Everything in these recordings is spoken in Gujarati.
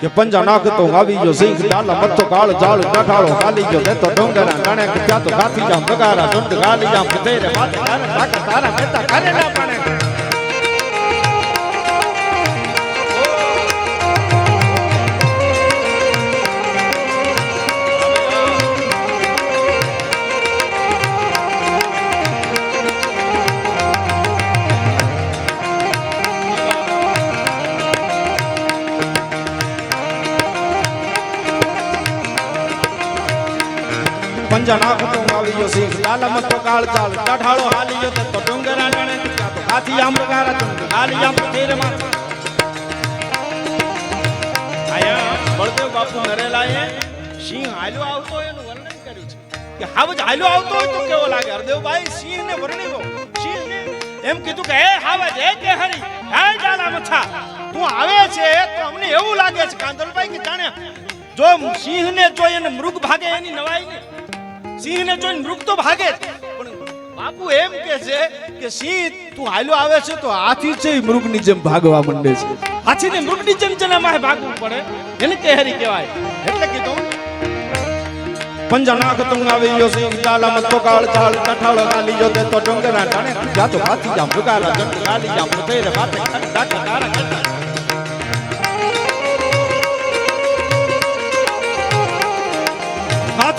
કે પંજા નાખતો આવી ગયો સિંહ ડાલા મથો કાળ જાળ કઠાળો કાલી ગયો દેતો ડોંગરા ગણે કે ત્યાં તો ગાથી જામ બગારા ઝુંડ ગાલી જામ ફતેરે માથે તારે તારા મહેતા કરે ના પાણે પંજા નાખતો આવી ગયો ડાલા મથો કાળ ચાલ ટાઢાળો હાલી ગયો તો ડુંગરા ગણે તો ગાથી આમ કારા ઝુંડ હાલી આમ ફતેરે માં આયા, બળદેવ બાપુ નરેલાએ સિંહ હાલ્યો આવતો એનું વર્ણન કર્યું છે. કે હાવજ હાલ્યો આવતો હોય તો કેવો લાગે? હરદેવભાઈ સિંહ ને વર્ણિવો સિંહ એમ કીધું કે, હે હાવજ હે કે હરી? હે ડાલા મચ્છા? તું આવે છે તો અમને એવું લાગે છે. કાંદલભાઈ કે જાણે, જો સિંહ ને જો એને મૃગ ભાગે એની નવાઈ ને સિંહ ને જોઈને મૃગ તો ભાગે જ. પણ બાપુ એમ કે છે કે સિંહ, તું હાલ્યો આવે છે તો હાથી છે મૃગની જેમ ભાગવા માંડે છે. હાથીને મૃગની જેમ માહે ભાગવું પડે, એને કેહરી કહેવાય. એટલે કીધું પંજા તું આવી ગયો સિંહ જાળ કઠાળો કાલી ડોંગરા ત્યાં તો ઝુંડ ગાલી જામ ફતેરે માથે તાકા તારા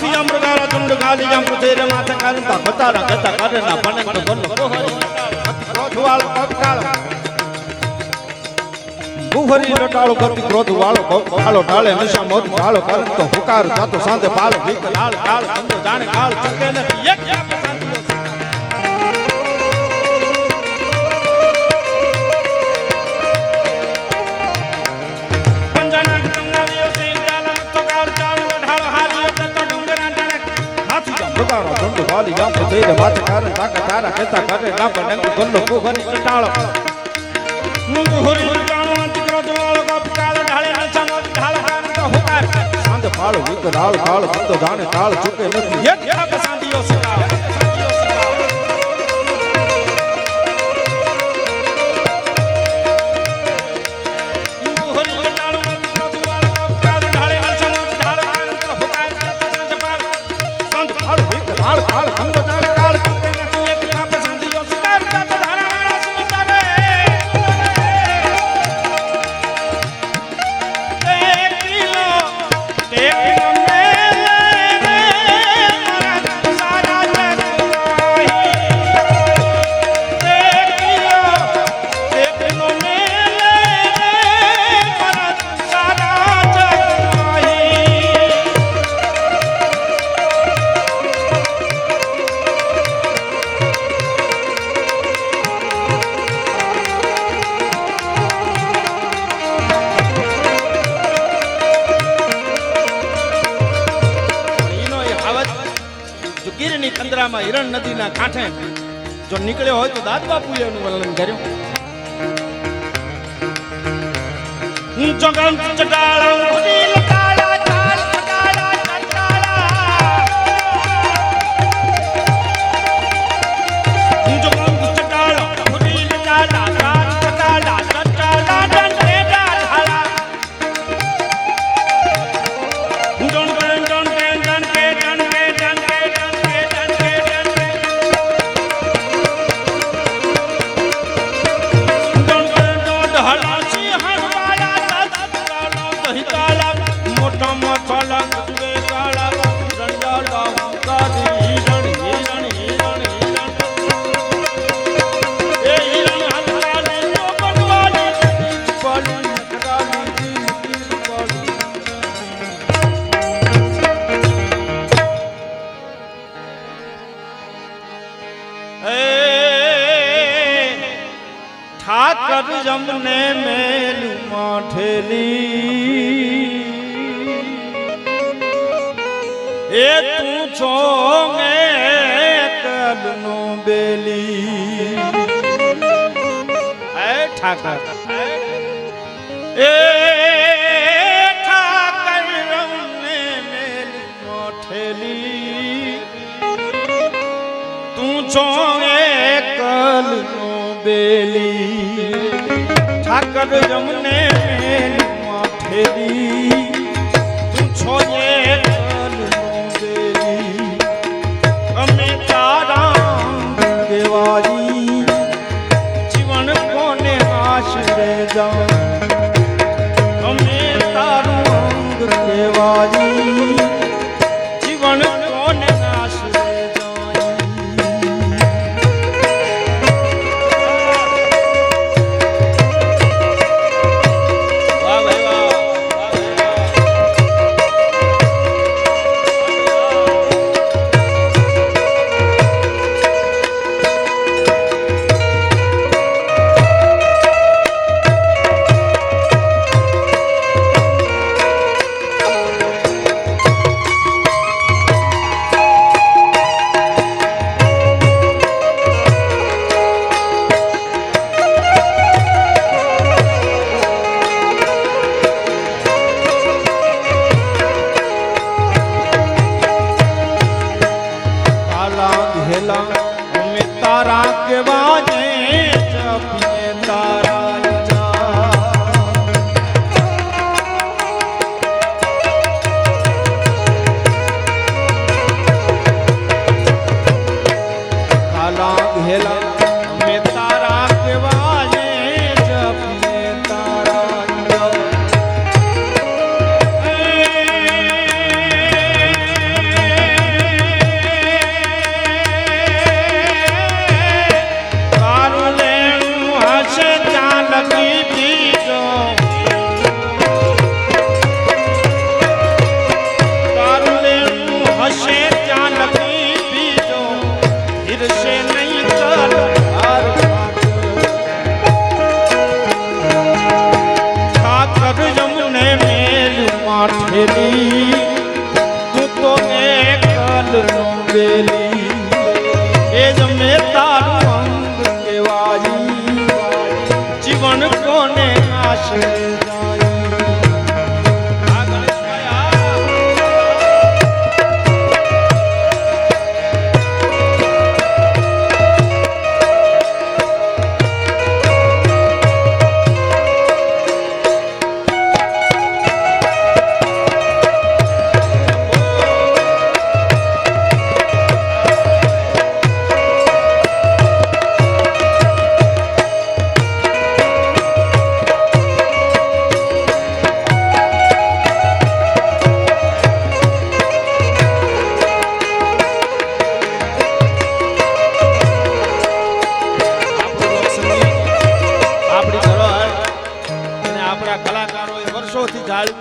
મહેતા હાથી જામ બગારા ઝુંડ ગાલી જામ ફતેરે માથે કારંતા બતારા ગતા કરે ના બને કોહરી ક્રોધ વાળો ગુહરી લટાળો કરતી ક્રોધ વાળો કાળો ઢાળે નશા મોત ઢાળો કરતો હુકાર જાતો સાંજે પાળ ભીખ લાલ કાળ ધંધો જાણે કાળ ચકે ને એક બગાડો ધંધો વાલી જામ તો થઈને માથે કારણ તાકા તારા કહેતા કરે ના પણ ડંગ ગલ્લો ગુહરી લટાળો મુંગ હોરી હોરી કાણો અંત ક્રોધ વાળો ગપ કાળો ઢાળે મોત ઢાળ કાન તો હુકાર સાંજ ફાળ વિક ઢાળ કાળ ધંધો જાણે કાળ ચૂકે નથી. એક જાપ શાંતિઓ ગીરની કંદરામાં હિરણ નદીના કાંઠે જો નીકળ્યો હોય તો દાદ બાપુએ એનું વર્ણન કર્યું. જગન ચટાળા એ તું છો મે કદનો બેલી. હે ઠાકર. એ ઠાકર રમને મેલી મોઠેલી તું છો મે કદનો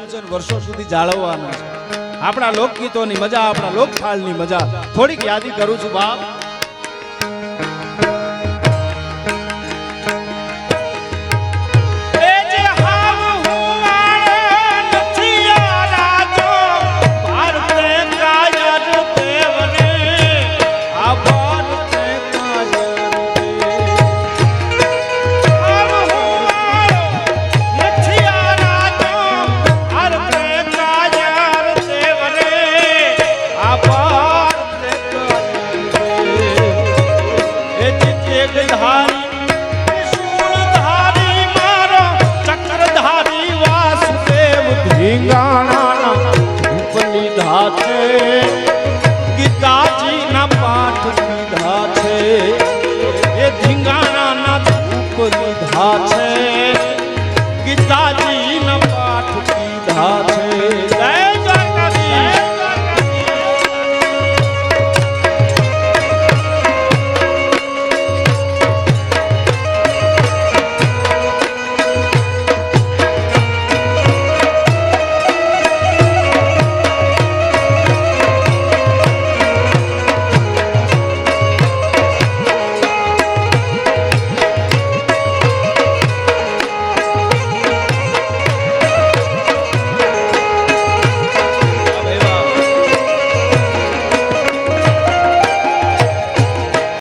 છે વર્ષો સુધી જાળવવાનો છે. આપણા લોકગીતોની મજા, આપણા લોકથાળની મજા. થોડીક યાદી કરું છું, બાપ.